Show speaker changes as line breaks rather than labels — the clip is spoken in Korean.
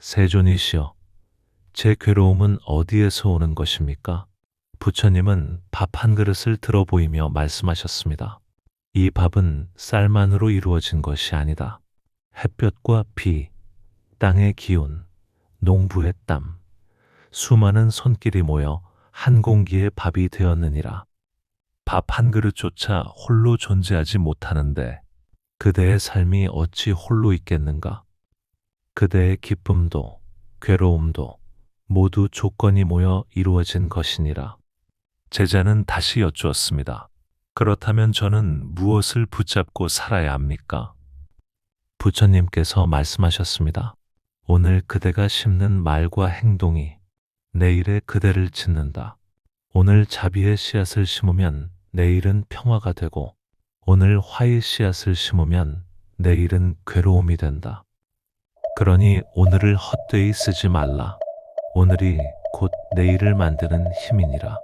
세존이시여, 제 괴로움은 어디에서 오는 것입니까? 부처님은 밥 한 그릇을 들어 보이며 말씀하셨습니다. 이 밥은 쌀만으로 이루어진 것이 아니다. 햇볕과 비, 땅의 기운, 농부의 땀, 수많은 손길이 모여 한 공기의 밥이 되었느니라. 밥 한 그릇조차 홀로 존재하지 못하는데 그대의 삶이 어찌 홀로 있겠는가? 그대의 기쁨도 괴로움도 모두 조건이 모여 이루어진 것이니라. 제자는 다시 여쭈었습니다. 그렇다면 저는 무엇을 붙잡고 살아야 합니까? 부처님께서 말씀하셨습니다. 오늘 그대가 심는 말과 행동이 내일의 그대를 짓는다. 오늘 자비의 씨앗을 심으면 내일은 평화가 되고 오늘 화의 씨앗을 심으면 내일은 괴로움이 된다. 그러니 오늘을 헛되이 쓰지 말라. 오늘이 곧 내일을 만드는 힘이니라.